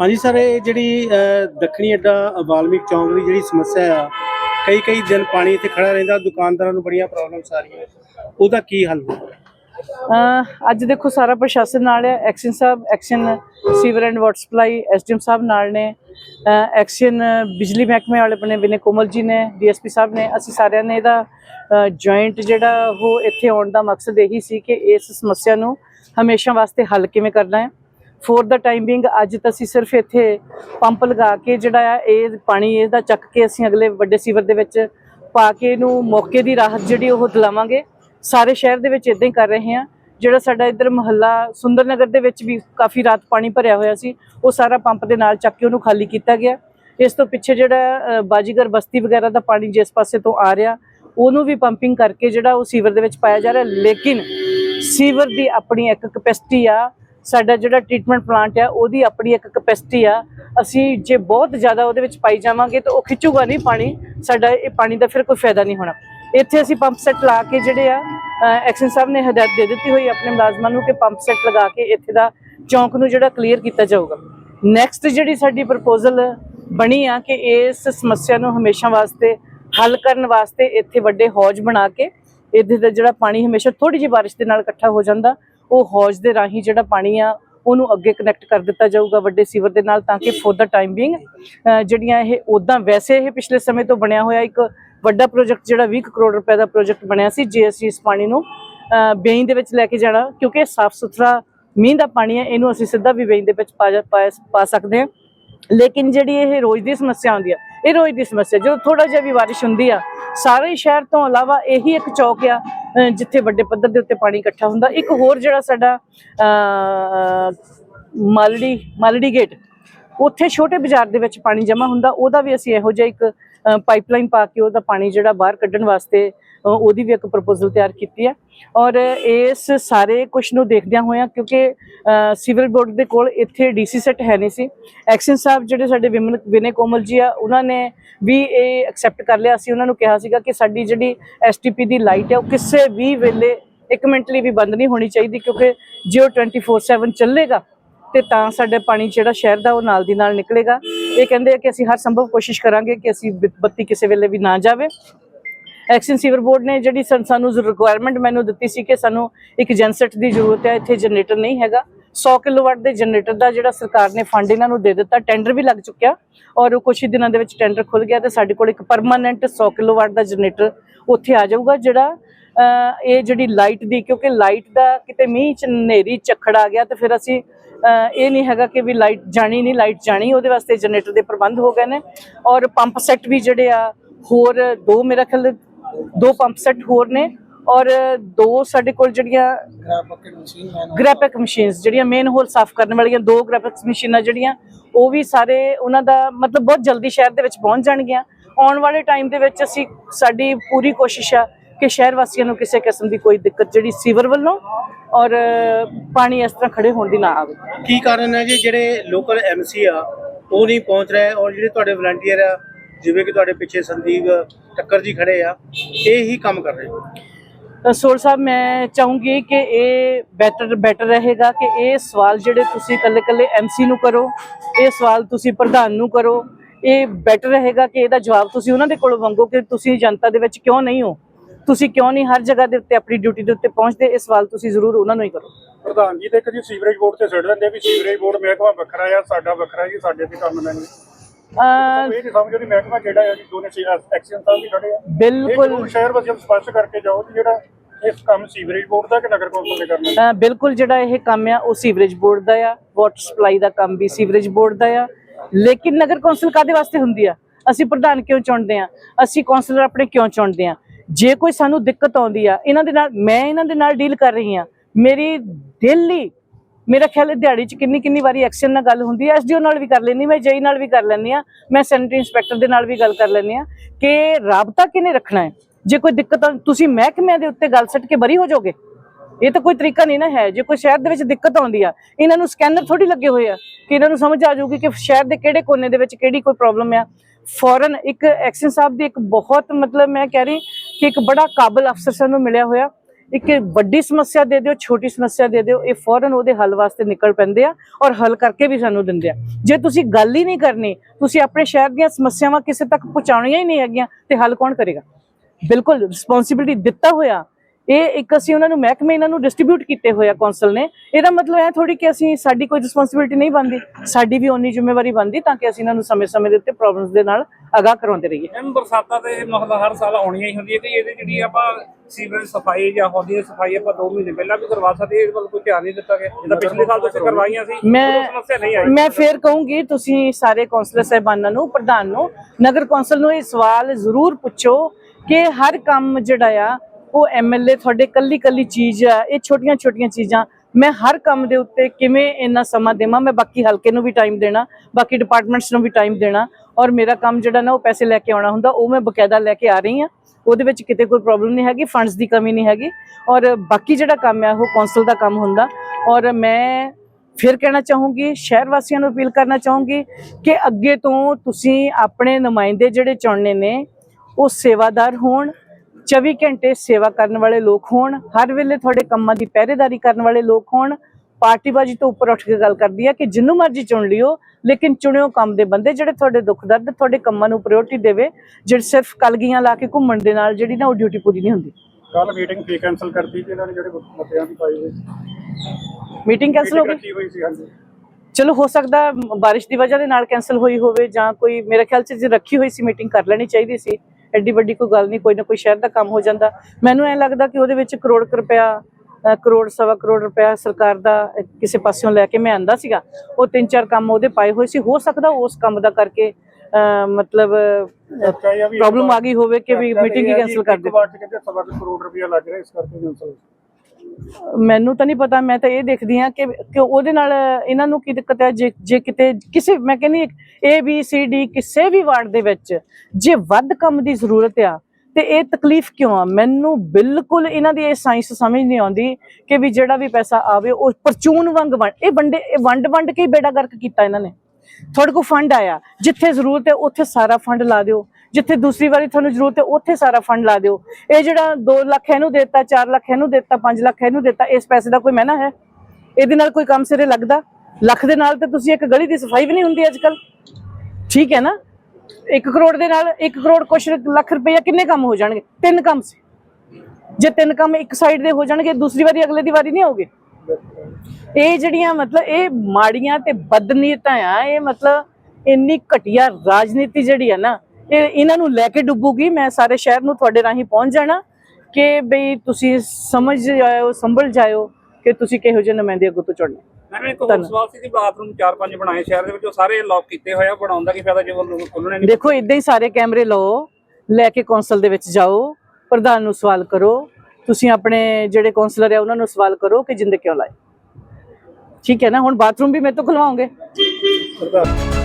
ਹਾਂਜੀ ਸਰ, ਇਹ ਜਿਹੜੀ ਦੱਖਣੀ ਅੱਡਾ ਵਾਲਮੀਕ ਚੌਂਕ ਦੀ ਜਿਹੜੀ ਸਮੱਸਿਆ ਆ, ਕਈ ਕਈ ਦਿਨ ਪਾਣੀ ਇੱਥੇ ਖੜਾ ਰਹਿੰਦਾ, ਦੁਕਾਨਦਾਰਾਂ ਨੂੰ ਬੜੀਆਂ ਪ੍ਰੋਬਲਮਸ ਆ ਰਹੀਆਂ। ਉਹਦਾ ਕੀ ਹੱਲ ਹੋਊਗਾ ਅੱਜ ਦੇਖੋ ਸਾਰਾ ਪ੍ਰਸ਼ਾਸਨ ਨਾਲ ਹੈ action Sahib XEN sewer and water supply SDM ਸਾਹਿਬ ਨਾਲ ਨੇ। ਐਕਸ਼ਨ ਬਿਜਲੀ ਮਹਿਕਮੇ ਵਾਲੇ ਬਣੇ ਵਿਨੇ ਕੋਮਲ ਜੀ ਨੇ ਡੀਐਸਪੀ ਸਾਹਿਬ ਨੇ। ਅਸੀਂ ਸਾਰਿਆਂ ਨੇ ਇਹਦਾ ਜੁਆਇੰਟ ਜਿਹੜਾ ਉਹ ਇੱਥੇ ਆਉਣ ਦਾ ਮਕਸਦ ਇਹੀ ਸੀ ਕਿ ਇਸ ਸਮੱਸਿਆ ਨੂੰ ਹਮੇਸ਼ਾ ਵਾਸਤੇ ਹੱਲ ਕਿਵੇਂ ਕਰਨਾ ਹੈ। ਫੋਰ ਦਾ ਟਾਈਮ ਬਿੰਗ ਅੱਜ ਤਾਂ ਅਸੀਂ ਸਿਰਫ ਇੱਥੇ ਪੰਪ ਲਗਾ ਕੇ ਜਿਹੜਾ ਆ, ਇਹ ਪਾਣੀ ਇਹਦਾ ਚੱਕ ਕੇ ਅਸੀਂ ਅਗਲੇ ਵੱਡੇ ਸੀਵਰ ਦੇ ਵਿੱਚ ਪਾ ਕੇ ਇਹਨੂੰ ਮੌਕੇ ਦੀ ਰਾਹਤ ਜਿਹੜੀ ਉਹ ਦਿਲਾਵਾਂਗੇ। ਸਾਰੇ ਸ਼ਹਿਰ ਦੇ ਵਿੱਚ ਇਦਾਂ ਹੀ ਕਰ ਰਹੇ ਹਾਂ। ਜਿਹੜਾ ਸਾਡਾ ਇੱਧਰ ਮੁਹੱਲਾ ਸੁੰਦਰਨਗਰ ਦੇ ਵਿੱਚ ਵੀ ਕਾਫੀ ਰਾਤ ਪਾਣੀ ਭਰਿਆ ਹੋਇਆ ਸੀ, ਉਹ ਸਾਰਾ ਪੰਪ ਦੇ ਨਾਲ ਚੱਕ ਕੇ ਉਹਨੂੰ ਖਾਲੀ ਕੀਤਾ ਗਿਆ। ਇਸ ਤੋਂ ਪਿੱਛੇ ਜਿਹੜਾ ਬਾਜੀਗਰ ਬਸਤੀ ਵਗੈਰਾ ਦਾ ਪਾਣੀ ਜਿਸ ਪਾਸੇ ਤੋਂ ਆ ਰਿਹਾ, ਉਹਨੂੰ ਵੀ ਪੰਪਿੰਗ ਕਰਕੇ ਜਿਹੜਾ ਉਹ ਸੀਵਰ ਦੇ ਵਿੱਚ ਪਾਇਆ ਜਾ ਰਿਹਾ। ਲੇਕਿਨ ਸੀਵਰ ਦੀ ਆਪਣੀ ਇੱਕ ਕਪੈਸਿਟੀ ਆ ਸਾਡਾ ਜਿਹੜਾ ਟ੍ਰੀਟਮੈਂਟ ਪਲਾਂਟ ਆ, ਉਹਦੀ ਆਪਣੀ ਇੱਕ ਕਪੈਸਿਟੀ ਆ। ਅਸੀਂ ਜੇ ਬਹੁਤ ਜ਼ਿਆਦਾ ਉਹਦੇ ਵਿੱਚ ਪਾਈ ਜਾਵਾਂਗੇ ਤਾਂ ਉਹ ਖਿੱਚੂਗਾ ਨਹੀਂ ਪਾਣੀ। ਸਾਡਾ ਇਹ ਪਾਣੀ ਦਾ ਫਿਰ ਕੋਈ ਫਾਇਦਾ ਨਹੀਂ ਹੋਣਾ। ਇੱਥੇ ਅਸੀਂ ਪੰਪ ਸੈੱਟ ਲਾ ਕੇ ਜਿਹੜੇ ਆ ਐਕਸ਼ਨ ਸਾਹਿਬ ਨੇ ਹਦਾਇਤ ਦੇ ਦਿੱਤੀ ਹੋਈ ਆਪਣੇ ਮੁਲਾਜ਼ਮਾਂ ਨੂੰ ਕਿ ਪੰਪ ਸੈੱਟ ਲਗਾ ਕੇ ਇੱਥੇ ਦਾ ਚੌਂਕ ਨੂੰ ਜਿਹੜਾ ਕਲੀਅਰ ਕੀਤਾ ਜਾਊਗਾ। ਨੈਕਸਟ ਜਿਹੜੀ ਸਾਡੀ ਪ੍ਰਪੋਜ਼ਲ ਬਣੀ ਆ ਕਿ ਇਸ ਸਮੱਸਿਆ ਨੂੰ ਹਮੇਸ਼ਾ ਵਾਸਤੇ, ਹੱਲ ਕਰਨ ਵਾਸਤੇ ਇੱਥੇ ਵੱਡੇ ਹੌਜ ਬਣਾ ਕੇ ਇਹਦੇ ਦਾ ਜਿਹੜਾ ਪਾਣੀ ਹਮੇਸ਼ਾ ਥੋੜੀ ਜਿਹੀ ਬਾਰਿਸ਼ ਦੇ ਨਾਲ ਇਕੱਠਾ ਹੋ ਜਾਂਦਾ। ਉਹ ਹੌਜ ਦੇ ਰਾਹੀਂ ਜਿਹੜਾ ਪਾਣੀ ਆ, ਉਹਨੂੰ ਅੱਗੇ ਕਨੈਕਟ ਕਰ ਦਿੱਤਾ ਜਾਊਗਾ ਵੱਡੇ ਸੀਵਰ ਦੇ ਨਾਲ ਤਾਂ ਕਿ ਫੋਰ ਦਾ ਟਾਈਮ ਬਿੰਗ ਜਿਹੜੀਆਂ ਇਹ ਉਦਾਂ ਵੈਸੇ ਇਹ ਪਿਛਲੇ ਸਮੇਂ ਤੋਂ ਬਣਿਆ ਹੋਇਆ ਇੱਕ ਵੱਡਾ ਪ੍ਰੋਜੈਕਟ ਜਿਹੜਾ 20 ਕੁ ਕਰੋੜ ਰੁਪਏ ਦਾ ਪ੍ਰੋਜੈਕਟ ਬਣਿਆ ਸੀ ਜੇ ਅਸੀਂ ਇਸ ਪਾਣੀ ਨੂੰ ਬੇਈ ਦੇ ਵਿੱਚ ਲੈ ਕੇ ਜਾਣਾ, ਕਿਉਂਕਿ ਇਹ ਸਾਫ਼ ਸੁਥਰਾ ਮੀਂਹ ਦਾ ਪਾਣੀ ਹੈ ਇਹਨੂੰ ਅਸੀਂ ਸਿੱਧਾ ਵੀ ਵੇਈਂ ਦੇ ਵਿੱਚ ਪਾ ਜਾ- ਪਾ ਸਕਦੇ ਹਾਂ। ਲੇਕਿਨ ਜਿਹੜੀ ਇਹ ਰੋਜ਼ ਦੀ ਸਮੱਸਿਆ ਆਉਂਦੀ ਆ, ਇਹ ਰੋਜ਼ ਦੀ ਸਮੱਸਿਆ, ਜਦੋਂ ਥੋੜਾ ਜਿਹਾ ਵੀ ਬਾਰਿਸ਼ ਹੁੰਦੀ ਆ ਸਾਰੇ ਸ਼ਹਿਰ ਤੋਂ ਇਲਾਵਾ ਇਹੀ ਇੱਕ ਚੌਕ ਆ ਜਿੱਥੇ ਵੱਡੇ ਪੱਧਰ ਦੇ ਉੱਤੇ ਪਾਣੀ ਇਕੱਠਾ ਹੁੰਦਾ। ਇੱਕ ਹੋਰ ਜਿਹੜਾ ਸਾਡਾ ਅ, ਮਾਲੜੀ ਮਾਲੜੀ ਗੇਟ ਉੱਥੇ ਛੋਟੇ ਬਾਜ਼ਾਰ ਦੇ ਵਿੱਚ ਪਾਣੀ ਜਮ੍ਹਾਂ ਹੁੰਦਾ ਉਹਦਾ ਵੀ ਅਸੀਂ ਇਹੋ ਜਿਹਾ ਇੱਕ ਪਾਈਪਲਾਈਨ ਪਾ ਕੇ ਉਹਦਾ ਪਾਣੀ ਜਿਹੜਾ ਬਾਹਰ ਕੱਢਣ ਵਾਸਤੇ ਉਹਦੀ ਵੀ ਇੱਕ ਪ੍ਰਪੋਜ਼ਲ ਤਿਆਰ ਕੀਤੀ ਹੈ। ਔਰ ਇਸ ਸਾਰੇ ਕੁਝ ਨੂੰ ਦੇਖਦਿਆਂ ਹੋਇਆਂ, ਕਿਉਂਕਿ ਸਿਵਲ ਬੋਰਡ ਦੇ ਕੋਲ ਇੱਥੇ ਡੀਸੀ ਸੈਟ ਹੈ ਨਹੀਂ ਸੀ। ਐਕਸ਼ਨ ਸਾਹਿਬ ਜਿਹੜੇ ਸਾਡੇ ਵਿਮਨ ਵਿਨੇ ਕੋਮਲ ਜੀ ਆ, ਉਹਨਾਂ ਨੇ ਵੀ ਇਹ ਐਕਸੈਪਟ ਕਰ ਲਿਆ। ਸੀ ਉਹਨਾਂ ਨੂੰ ਕਿਹਾ ਸੀਗਾ ਕਿ ਸਾਡੀ ਜਿਹੜੀ ਐਸਟੀਪੀ ਦੀ ਲਾਈਟ ਹੈ, ਉਹ ਕਿਸੇ ਵੀ ਵੇਲੇ ਇੱਕ ਮਿੰਟ ਲਈ ਵੀ ਬੰਦ ਨਹੀਂ ਹੋਣੀ ਚਾਹੀਦੀ, ਕਿਉਂਕਿ ਜੇ ਉਹ 24/7 ਚੱਲੇਗਾ ਤੇ ਤਾਂ ਸਾਡੇ ਪਾਣੀ ਜਿਹੜਾ ਸ਼ਹਿਰ ਦਾ ਉਹ ਨਾਲ ਦੀ ਨਾਲ ਨਿਕਲੇਗਾ। ਇਹ ਕਹਿੰਦੇ ਆ ਕਿ ਅਸੀਂ ਹਰ ਸੰਭਵ ਕੋਸ਼ਿਸ਼ ਕਰਾਂਗੇ ਕਿ ਅਸੀਂ ਬ- ਬੱਤੀ ਕਿਸੇ ਵੇਲੇ ਵੀ ਨਾ ਜਾਵੇ। ਐਕਸ਼ਨ ਸੀਵਰ ਬੋਰਡ ਨੇ ਜਿਹੜੀ ਸਨ- ਸਾਨੂੰ ਰਿਕੁਆਇਰਮੈਂਟ ਮੈਨੂੰ ਦਿੱਤੀ ਸੀ ਕਿ ਸਾਨੂੰ ਇੱਕ ਜਨਸੈਟ ਦੀ ਜ਼ਰੂਰਤ ਹੈ, ਇੱਥੇ ਜਨਰੇਟਰ ਨਹੀਂ ਹੈਗਾ। 100 ਕਿਲੋਵਾਟ ਦੇ ਜਨਰੇਟਰ ਦਾ ਜਿਹੜਾ ਸਰਕਾਰ ਨੇ ਫੰਡ ਇਹਨਾਂ ਨੂੰ ਦੇ ਦਿੱਤਾ ਟੈਂਡਰ ਵੀ ਲੱਗ ਚੁੱਕਿਆ। ਔਰ ਕੁਝ ਹੀ ਦਿਨਾਂ ਦੇ ਵਿੱਚ ਟੈਂਡਰ ਖੁੱਲ ਗਿਆ ਤੇ ਸਾਡੇ ਕੋਲ ਇੱਕ ਪਰਮਾਨੈਂਟ 100 ਕਿਲੋਵਾਟ ਦਾ ਜਨਰੇਟਰ ਉੱਥੇ ਆ ਜਾਊਗਾ, ਜਿਹੜਾ ਇਹ ਜਿਹੜੀ ਲਾਈਟ ਦੀ, ਕਿਉਂਕਿ ਲਾਈਟ ਦਾ ਕਿਤੇ ਮੀਂਹ ਚ ਹਨੇਰੀ, ਝੱਖੜ ਆ ਗਿਆ ਤੇ ਫਿਰ ਅਸੀਂ ਇਹ ਨਹੀਂ ਹੈਗਾ ਕਿ ਵੀ ਲਾਈਟ ਜਾਣੀ ਨਹੀਂ, ਲਾਈਟ ਜਾਣੀ, ਉਹਦੇ ਵਾਸਤੇ ਜਨਰੇਟਰ ਦੇ ਪ੍ਰਬੰਧ ਹੋ ਗਏ ਨੇ। ਔਰ ਪੰਪ ਸੈੱਟ ਵੀ ਜਿਹੜੇ ਆ, ਹੋਰ ਦੋ ਮੇਰਾ ਖਿਆਲ ਦੋ ਪੰਪ ਸੈੱਟ ਹੋਰ ਨੇ। ਔਰ ਦੋ ਸਾਡੇ ਕੋਲ ਜਿਹੜੀਆਂ ਗ੍ਰੈਫਿਕ ਮਸ਼ੀਨਸ ਜਿਹੜੀਆਂ ਮੇਨ ਹੋਲ ਸਾਫ਼ ਕਰਨ ਵਾਲੀਆਂ ਦੋ ਗ੍ਰੈਫਿਕਸ ਮਸ਼ੀਨਾਂ ਜਿਹੜੀਆਂ, ਉਹ ਵੀ ਸਾਰੇ ਉਹਨਾਂ ਦਾ ਮਤਲਬ ਬਹੁਤ ਜਲਦੀ ਸ਼ਹਿਰ ਦੇ ਵਿੱਚ ਪਹੁੰਚ ਜਾਣਗੀਆਂ। ਆਉਣ ਵਾਲੇ ਟਾਈਮ ਦੇ ਵਿੱਚ ਅਸੀਂ ਸਾਡੀ ਪੂਰੀ ਕੋਸ਼ਿਸ਼ ਆ ਕਿ ਸ਼ਹਿਰ ਵਾਸੀਆਂ ਨੂੰ ਕਿਸੇ ਕਿਸਮ ਦੀ ਕੋਈ ਦਿੱਕਤ ਜਿਹੜੀ ਸੀਵਰ ਵੱਲੋਂ ਔਰ ਪਾਣੀ ਇਸ ਤਰ੍ਹਾਂ ਖੜੇ ਹੋਣ ਦੀ ਨਾ ਆਵੇ। ਕੀ ਕਾਰਨ ਹੈ ਜੀ ਜਿਹੜੇ ਲੋਕਲ ਐਮਸੀ ਆ ਉਹ ਨਹੀਂ ਪਹੁੰਚ ਰਹੇ ਔਰ ਜਿਹੜੇ ਤੁਹਾਡੇ ਵਲੰਟੀਅਰ ਆ ਜਿਵੇਂ ਕਿ ਤੁਹਾਡੇ ਪਿੱਛੇ ਸੰਦੀਪ ਟੱਕਰ ਜੀ ਖੜੇ ਆ ਇਹ ਹੀ ਕੰਮ ਕਰ ਰਹੇ ਸੋਲ ਸਾਹਿਬ ਮੈਂ ਚਾਹੂੰਗੀ ਕਿ ਇਹ ਬੈਟਰ ਬੈਟਰ ਰਹੇਗਾ ਕਿ ਇਹ ਸਵਾਲ ਜਿਹੜੇ ਤੁਸੀਂ ਕੱਲੇ ਕੱਲੇ ਐਮਸੀ ਨੂੰ ਕਰੋ ਇਹ ਸਵਾਲ ਤੁਸੀਂ ਪ੍ਰਧਾਨ ਨੂੰ ਕਰੋ ਇਹ ਬੈਟਰ ਰਹੇਗਾ ਕਿ ਇਹਦਾ ਜਵਾਬ ਤੁਸੀਂ ਉਹਨਾਂ ਦੇ ਕੋਲੋਂ ਮੰਗੋ ਕਿ ਤੁਸੀਂ ਜਨਤਾ ਦੇ ਵਿੱਚ ਕਿਉਂ ਨਹੀਂ ਹੋ? ਤੁਸੀਂ ਕਿਉਂ ਨਹੀਂ ਹਰ ਜਗ੍ਹਾ ਦੇ ਉੱਤੇ ਆਪਣੀ ਡਿਊਟੀ ਦੇ ਉੱਤੇ ਪਹੁੰਚਦੇ? ਇਹ ਸਵਾਲ ਤੁਸੀਂ ਜ਼ਰੂਰ ਉਹਨਾਂ ਨੂੰ ਹੀ ਕਰੋ। ਪ੍ਰਧਾਨ ਜੀ ਤੇ ਜੀ ਸੀਵਰੇਜ ਬੋਰਡ ਤੇ ਛੱਡ ਦਿੰਦੇ ਵੀ ਸੀਵਰੇਜ ਬੋਰਡ ਮਹਿਕਮਾ ਵੱਖਰਾ ਆ ਸਾਡਾ ਵੱਖਰਾ ਜੀ ਸਾਡੇ ਤੇ ਕੰਮ ਇਹ ਨਹੀਂ ਸਮਝੋ ਵੀ ਮਹਿਕਮਾ ਜਿਹੜਾ ਹੈ ਜੀ ਦੋਨੇ ਐਕਸ਼ਨ ਸਾਹਿਬ ਵੀ ਖੜੇ ਆ। ਇਹ ਬਿਲਕੁਲ ਜ਼ਰੂਰ ਸ਼ਹਿਰ ਵਾਸੀਆਂ ਨੂੰ ਸਪਸ਼ਟ ਕਰਕੇ ਜਾਓ ਕਿ ਜਿਹੜਾ ਇਸ ਕੰਮ ਸੀਵਰੇਜ ਬੋਰਡ ਦਾ ਕਿ ਨਗਰ ਕੌਂਸਲ ਨੇ ਕਰਨਾ ਅਹ ਬਿਲਕੁਲ ਜਿਹੜਾ ਇਹ ਕੰਮ ਆ ਉਹ ਸੀਵਰੇਜ ਬੋਰਡ ਦਾ ਆ ਵਾਟਰ ਸਪਲਾਈ ਦਾ ਕੰਮ ਵੀ ਸੀਵਰੇਜ ਬੋਰਡ ਦਾ ਆ। ਲੇਕਿਨ ਨਗਰ ਕੌਂਸਲ ਕਾਦੇ ਵਾਸਤੇ ਹੁੰਦੀ ਆ? ਅਸੀਂ ਪ੍ਰਧਾਨ ਕਿਉਂ ਚੁਣਦੇ ਆ? ਅਸੀਂ ਕੌਂਸਲਰ ਆਪਣੇ ਕਿਉਂ ਚੁਣਦੇ ਆ? ਜੇ ਕੋਈ ਸਾਨੂੰ ਦਿੱਕਤ ਆਉਂਦੀ ਆ, ਇਹਨਾਂ ਦੇ ਨਾਲ ਮੈਂ ਇਹਨਾਂ ਦੇ ਨਾਲ ਡੀਲ ਕਰ ਰਹੀ ਆ। ਮੇਰੀ ਡੇਲੀ ਮੇਰਾ ਖਿਆਲ ਹੈ ਦਿਹਾੜੀ ਚ ਕਿੰਨੀ ਕਿੰਨੀ ਵਾਰੀ ਐਕਸ਼ਨ ਨਾਲ ਗੱਲ ਹੁੰਦੀ ਹੈ ਐਸਡੀਓ ਨਾਲ ਵੀ ਕਰ ਲੈਂਦੀ ਮੈਂ ਜਈ ਨਾਲ ਵੀ ਕਰ ਲੈਂਦੀ ਆ, ਮੈਂ ਸੈਨਟਰੀ ਇੰਸਪੈਕਟਰ ਦੇ ਨਾਲ ਵੀ ਗੱਲ ਕਰ ਲੈਂਦੀ ਆ ਕਿ ਰਾਬਤਾ ਕਿਨੇ ਰੱਖਣਾ ਹੈ? ਜੇ ਕੋਈ ਦਿੱਕਤ ਆ ਤੁਸੀਂ ਮਹਿਕਮਿਆਂ ਦੇ ਉੱਤੇ ਗੱਲ ਸੱਟ ਕੇ ਬਰੀ ਹੋ ਜਾਓਗੇ? ਇਹ ਤਾਂ ਕੋਈ ਤਰੀਕਾ ਨਹੀਂ ਨਾ ਹੈ। ਜੇ ਕੋਈ ਸ਼ਹਿਰ ਦੇ ਵਿੱਚ ਦਿੱਕਤ ਆਉਂਦੀ ਆ, ਇਹਨਾਂ ਨੂੰ ਸਕੈਨਰ ਥੋੜੀ ਲੱਗੇ ਹੋਏ ਆ ਕਿ ਇਹਨਾਂ ਨੂੰ ਸਮਝ ਆ ਜਾਊਗੀ ਕਿ ਸ਼ਹਿਰ ਦੇ ਕਿਹੜੇ ਕੋਨੇ ਦੇ ਵਿੱਚ ਕਿਹੜੀ ਕੋਈ ਪ੍ਰੋਬਲਮ ਆ। ਫੌਰਨ ਇੱਕ ਐਕਸ਼ਨ ਸਾਹਿਬ ਦੀ ਇੱਕ ਬਹੁਤ ਮਤਲਬ ਮੈਂ ਕਹਿ ਰਹੀ ਕਿ ਇੱਕ ਬੜਾ ਕਾਬਲ ਅਫਸਰ ਸਾਨੂੰ ਮਿਲਿਆ ਹੋਇਆ। ਇੱਕ ਵੱਡੀ ਸਮੱਸਿਆ ਦੇ ਦਿਓ, ਛੋਟੀ ਸਮੱਸਿਆ ਦੇ ਦਿਓ, ਇਹ ਫੌਰਨ ਉਹਦੇ ਹੱਲ ਵਾਸਤੇ ਨਿਕਲ ਪੈਂਦੇ ਆ ਔਰ ਹੱਲ ਕਰਕੇ ਵੀ ਸਾਨੂੰ ਦਿੰਦੇ ਆ। ਜੇ ਤੁਸੀਂ ਗੱਲ ਹੀ ਨਹੀਂ ਕਰਨੀ, ਤੁਸੀਂ ਆਪਣੇ ਸ਼ਹਿਰ ਦੀਆਂ ਸਮੱਸਿਆਵਾਂ ਕਿਸੇ ਤੱਕ ਪਹੁੰਚਾਉਣੀਆਂ ਹੀ ਨਹੀਂ ਹੈਗੀਆਂ, ਤੇ ਹੱਲ ਕੌਣ ਕਰੇਗਾ? ਬਿਲਕੁਲ ਰਿਸਪੌਂਸਿਬਿਲਟੀ ਦਿੱਤਾ ਹੋਇਆ ਇਹ ਇੱਕ ਅਸੀਂ ਉਹਨਾਂ ਨੂੰ ਮਹਿਕਮੇ ਇਹਨਾਂ ਨੂੰ ਡਿਸਟ੍ਰੀਬਿਊਟ ਕੀਤੇ ਹੋਇਆ ਕੌਂਸਲ ਨੇ। ਇਹਦਾ ਮਤਲਬ ਇਹ ਥੋੜੀ ਕਿ ਅਸੀਂ ਸਾਡੀ ਕੋਈ ਰਿਸਪੌਂਸਿਬਿਲਟੀ ਨਹੀਂ ਬਣਦੀ ਸਾਡੀ ਵੀ ਓਨੀ ਜ਼ਿੰਮੇਵਾਰੀ ਬਣਦੀ ਤਾਂ ਕਿ ਅਸੀਂ ਇਹਨਾਂ ਨੂੰ ਸਮੇਂ-ਸਮੇਂ ਦੇ ਉੱਤੇ ਪ੍ਰੋਬਲਮਸ ਦੇ ਨਾਲ ਅਗਾਹ ਕਰਾਉਂਦੇ ਰਹੀਏ। ਮੈਮ ਬਰਸਾਤਾਂ ਤੇ ਮਸਲਾ ਹਰ ਸਾਲ ਆਉਣੀਆਂ ਹੀ ਹੁੰਦੀਆਂ ਤੇ ਇਹਦੇ ਜਿਹੜੀ ਆਪਾਂ ਸੀਵਰੇਜ ਸਫ਼ਾਈ ਜਾਂ ਹੌਦੀ ਦੀ ਸਫ਼ਾਈ ਆਪਾਂ 2 ਮਹੀਨੇ ਪਹਿਲਾਂ ਵੀ ਕਰਵਾ ਸਕਦੇ ਇਸ ਵੱਲ ਕੋਈ ਧਿਆਨ ਨਹੀਂ ਦਿੱਤਾ ਗਿਆ। ਜਿੱਦਾਂ ਪਿਛਲੇ ਸਾਲ ਤੁਸੀਂ ਕਰਵਾਈਆਂ ਸੀ ਮੈਂ ਸਮੱਸਿਆ ਨਹੀਂ ਆਈ। ਮੈਂ ਫੇਰ ਕਹੂੰਗੀ ਤੁਸੀਂ ਸਾਰੇ ਕੌਂਸਲਰ ਸਾਹਿਬਾਨਾਂ ਨੂੰ ਪ੍ਰਧਾਨ ਨੂੰ ਨਗਰ ਕੌਂਸਲ ਨੂੰ ਇਹ ਸਵਾਲ ਜ਼ਰੂਰ ਪੁੱਛੋ ਕਿ ਹਰ ਕੰਮ ਜਿਹੜਾ ਆ ਉਹ ਐਮਐਲਏ ਤੁਹਾਡੇ ਕੱਲੀ ਕੱਲੀ ਚੀਜ਼ ਆ, ਇਹ ਛੋਟੀਆਂ ਛੋਟੀਆਂ ਚੀਜ਼ਾਂ। ਮੈਂ ਹਰ ਕੰਮ ਦੇ ਉੱਤੇ ਕਿਵੇਂ ਇੰਨਾ ਸਮਾਂ ਦੇਵਾਂ, ਮੈਂ ਬਾਕੀ ਹਲਕੇ ਨੂੰ ਵੀ ਟਾਈਮ ਦੇਣਾ, ਬਾਕੀ ਡਿਪਾਰਟਮੈਂਟਸ ਨੂੰ ਵੀ ਟਾਈਮ ਦੇਣਾ। ਔਰ ਮੇਰਾ ਕੰਮ ਜਿਹੜਾ ਨਾ, ਉਹ ਪੈਸੇ ਲੈ ਕੇ ਆਉਣਾ ਹੁੰਦਾ, ਉਹ ਮੈਂ ਬਕਾਇਦਾ ਲੈ ਕੇ ਆ ਰਹੀ ਹਾਂ। ਉਹਦੇ ਵਿੱਚ ਕਿਤੇ ਕੋਈ ਪ੍ਰੋਬਲਮ ਨਹੀਂ ਹੈਗੀ ਫੰਡਸ ਦੀ ਕਮੀ ਨਹੀਂ ਹੈਗੀ। ਔਰ ਬਾਕੀ ਜਿਹੜਾ ਕੰਮ ਹੈ ਉਹ ਕੌਂਸਲ ਦਾ ਕੰਮ ਹੁੰਦਾ। ਔਰ ਮੈਂ ਫਿਰ ਕਹਿਣਾ ਚਾਹੂੰਗੀ, ਸ਼ਹਿਰ ਵਾਸੀਆਂ ਨੂੰ ਅਪੀਲ ਕਰਨਾ ਚਾਹੂੰਗੀ ਕਿ ਅੱਗੇ ਤੋਂ ਤੁਸੀਂ ਆਪਣੇ ਨੁਮਾਇੰਦੇ ਜਿਹੜੇ ਚੁਣਨੇ ਨੇ, ਉਹ ਸੇਵਾਦਾਰ ਹੋਣ 24 ਘੰਟੇ ਸੇਵਾ ਕਰਨ ਵਾਲੇ ਲੋਕ ਹੋਣ ਹਰ ਵੇਲੇ ਤੁਹਾਡੇ ਕੰਮਾਂ ਦੀ ਪਹਿਰੇਦਾਰੀ ਕਰਨ ਵਾਲੇ ਲੋਕ ਹੋਣ ਪਾਰਟੀਬਾਜ਼ੀ ਤੋਂ ਉੱਪਰ ਉੱਠ ਕੇ ਗੱਲ ਕਰਦੀ ਹੈ ਕਿ ਜਿੰਨੂੰ ਮਰਜ਼ੀ ਚੁਣ ਲਿਓ ਲੇਕਿਨ ਚੁਣਿਓ ਕੰਮ ਦੇ ਬੰਦੇ ਜਿਹੜੇ ਤੁਹਾਡੇ ਦੁੱਖ ਦਰਦ ਤੁਹਾਡੇ ਕੰਮਾਂ ਨੂੰ ਪ੍ਰਾਇੋਰਟੀ ਦੇਵੇ ਜਿਹੜੇ ਸਿਰਫ ਕਲਗੀਆਂ ਲਾ ਕੇ ਘੁੰਮਣ ਦੇ ਨਾਲ ਜਿਹੜੀ ਨਾ ਉਹ ਡਿਊਟੀ ਪੂਰੀ ਨਹੀਂ ਹੁੰਦੀ। ਕੱਲ ਮੀਟਿੰਗ ਫੀ ਕੈਨਸਲ ਕਰਤੀ ਸੀ ਇਹਨਾਂ ਨੇ ਜਿਹੜੇ ਮਤਿਆਂ ਦੀ ਪਾਈ ਹੋਈ। ਸੀ ਮੀਟਿੰਗ ਕੈਂਸਲ ਹੋ ਗਈ? ਚਲੋ ਹੋ ਸਕਦਾ ਬਾਰਿਸ਼ ਦੀ ਵਜ੍ਹਾ ਦੇ ਨਾਲ ਕੈਨਸਲ ਹੋਈ ਹੋਵੇ ਜਾਂ ਕੋਈ ਮੇਰੇ ਖਿਆਲ 'ਚ ਜੇ ਰੱਖੀ ਹੋਈ ਸੀ ਮੀਟਿੰਗ ਕਰ ਲੈਣੀ ਚਾਹੀਦੀ ਸੀ। ਐਡੀ ਵੱਡੀ ਕੋਈ ਗੱਲ ਨਹੀਂ ਕੋਈ ਨਾ ਕੋਈ ਸ਼ਹਿਰ ਦਾ ਕੰਮ ਹੋ ਜਾਂਦਾ। ਮੈਨੂੰ ਐ ਲੱਗਦਾ ਕਿ ਉਹਦੇ ਵਿੱਚ ਕਰੋੜ ਰੁਪਇਆ ਕਰੋੜ ਸਵਾ ਕਰੋੜ ਰੁਪਇਆ ਸਰਕਾਰ ਦਾ ਕਿਸੇ ਪਾਸਿਓਂ ਲੈ ਕੇ ਮੈਂ ਆਂਦਾ ਸੀਗਾ। ਉਹ ਤਿੰਨ ਚਾਰ ਕੰਮ ਉਹਦੇ ਪਾਏ ਹੋਏ ਸੀ। ਹੋ ਸਕਦਾ ਉਸ ਕੰਮ ਦਾ ਕਰਕੇ ਮਤਲਬ ਪ੍ਰੋਬਲਮ ਆ ਗਈ ਹੋਵੇ ਕਿ ਵੀ ਮੀਟਿੰਗ ਹੀ ਕੈਨਸਲ ਕਰ ਦੇ ਵਾਰ ਚ ਕਹਿੰਦੇ ਸਵਾ ਕੁ ਕਰੋੜ ਰੁਪਇਆ ਲੱਗ ਰਿਹਾ ਇਸ ਕਰਕੇ ਕੈਨਸਲ ਮੈਨੂੰ ਤਾਂ ਨਹੀਂ ਪਤਾ, ਮੈਂ ਤਾਂ ਇਹ ਦੇਖਦੀ ਆ ਕਿ ਕਿ ਉਹਦੇ ਨਾਲ ਇਹਨਾਂ ਨੂੰ ਕੀ ਦਿੱਕਤ ਹੈ, ਜੇ ਜੇ ਕਿਤੇ ਕਿਸੇ ਮੈਂ ਕਹਿੰਦੀ ਏ ਬੀ ਸੀ ਡੀ ਕਿਸੇ ਵੀ ਵਾਰਡ ਦੇ ਵਿੱਚ ਜੇ ਵੱਧ ਕੰਮ ਦੀ ਜ਼ਰੂਰਤ ਆ, ਤੇ ਇਹ ਤਕਲੀਫ ਕਿਉਂ ਆ? ਮੈਨੂੰ ਬਿਲਕੁਲ ਇਹਨਾਂ ਦੀ ਇਹ ਸਾਇੰਸ ਸਮਝ ਨਹੀਂ ਆਉਂਦੀ ਕਿ ਵੀ ਜਿਹੜਾ ਵੀ ਪੈਸਾ ਆਵੇ, ਉਹ ਪਰਚੂਨ ਵਾਂਗ ਵੰਡ ਇਹ ਵੰਡੇ ਇਹ ਵੰਡ ਵੰਡ ਕੇ ਹੀ ਬੇੜਾ ਗਰਕ ਕੀਤਾ ਇਹਨਾਂ ਨੇ। ਤੁਹਾਡੇ ਕੋਲ ਫੰਡ ਆਇਆ, ਜਿੱਥੇ ਜ਼ਰੂਰਤ ਹੈ ਉੱਥੇ ਸਾਰਾ ਫੰਡ ਲਾ ਦਿਓ। ਜਿੱਥੇ ਦੂਸਰੀ ਵਾਰੀ ਤੁਹਾਨੂੰ ਜ਼ਰੂਰਤ ਹੈ, ਉੱਥੇ ਸਾਰਾ ਫੰਡ ਲਾ ਦਿਓ। ਇਹ ਜਿਹੜਾ 2 ਲੱਖ ਇਹਨੂੰ ਦਿੱਤਾ 4 ਲੱਖ ਇਹਨੂੰ ਦਿੱਤਾ 5 ਲੱਖ ਇਹਨੂੰ ਦਿੱਤਾ, ਇਸ ਪੈਸੇ ਦਾ ਕੋਈ ਮਹਿਨਾ ਹੈ? ਇਹਦੇ ਨਾਲ ਕੋਈ ਕੰਮ ਸਿਰੇ ਲੱਗਦਾ? ਲੱਖ ਦੇ ਨਾਲ ਤਾਂ ਤੁਸੀਂ ਇੱਕ ਗਲੀ ਦੀ ਸਫ਼ਾਈ ਵੀ ਨਹੀਂ ਹੁੰਦੀ ਅੱਜ ਕੱਲ ਠੀਕ ਹੈ ਨਾ? 1 ਕਰੋੜ ਦੇ ਨਾਲ 1 ਕਰੋੜ ਕੁਛ ਲੱਖ ਰੁਪਈਆ ਕਿੰਨੇ ਕੰਮ ਹੋ ਜਾਣਗੇ? ਤਿੰਨ ਕੰਮ ਸੀ। ਜੇ ਤਿੰਨ ਕੰਮ ਇੱਕ ਸਾਈਡ ਦੇ ਹੋ ਜਾਣਗੇ, ਦੂਸਰੀ ਵਾਰੀ, ਅਗਲੇ ਦੀ ਵਾਰੀ ਨਹੀਂ ਆਉਗੇ ਇਹ ਜਿਹੜੀਆਂ ਮਤਲਬ ਇਹ ਮਾੜੀਆਂ ਤੇ ਬਦਨੀਤਾਂ ਆ, ਇਹ ਮਤਲਬ ਇੰਨੀ ਘਟੀਆ ਰਾਜਨੀਤੀ ਜਿਹੜੀ ਆ ਨਾ ਇਹ ਇਹਨਾਂ ਨੂੰ ਲੈ ਕੇ ਡੁੱਬੂਗੀ ਮੈਂ ਸਾਰੇ ਸ਼ਹਿਰ ਨੂੰ ਤੁਹਾਡੇ ਰਾਹੀਂ ਪਹੁੰਚ ਜਾਣਾ ਕਿ ਬਈ ਤੁਸੀਂ ਸਮਝ ਜਾਇਓ ਸੰਭਲ ਜਾਇਓ ਕਿ ਤੁਸੀਂ ਕਿਹੋ ਜਿਹੇ ਨੁਮਾਇੰਦੇ ਅੱਗੋਂ ਤੋਂ ਚੁਣਨੇ। ਮੈਮ ਇੱਕ ਹੋਰ ਸਵਾਲ ਸੀ ਕਿ ਬਾਥਰੂਮ ਚਾਰ ਪੰਜ ਬਣਾਏ ਸ਼ਹਿਰ ਦੇ ਵਿੱਚ ਉਹ ਸਾਰੇ ਲੌਕ ਕੀਤੇ ਹੋਏ ਆ ਬਣਾਉਣ ਦਾ ਕੀ ਫਾਇਦਾ ਜੇ ਉਹ ਖੁੱਲਣੇ ਨਹੀਂ? ਦੇਖੋ ਇਦਾਂ ਹੀ ਸਾਰੇ ਕੈਮਰੇ ਲਓ ਲੈ ਕੇ ਕੌਂਸਲ ਦੇ ਵਿੱਚ ਜਾਓ ਪ੍ਰਧਾਨ ਨੂੰ ਸਵਾਲ ਕਰੋ ਤੁਸੀਂ ਆਪਣੇ ਜਿਹੜੇ ਕੌਂਸਲਰ ਆ ਉਹਨਾਂ ਨੂੰ ਸਵਾਲ ਕਰੋ ਕਿ ਜਿੰਦੇ ਕਿਉਂ ਲਾਏ। ਠੀਕ ਹੈ ਨਾ? ਹੁਣ ਬਾਥਰੂਮ ਵੀ ਮੇਰੇ ਤੋਂ ਖੁਲਵਾਓਗੇ ਪ੍ਰਧਾਨ।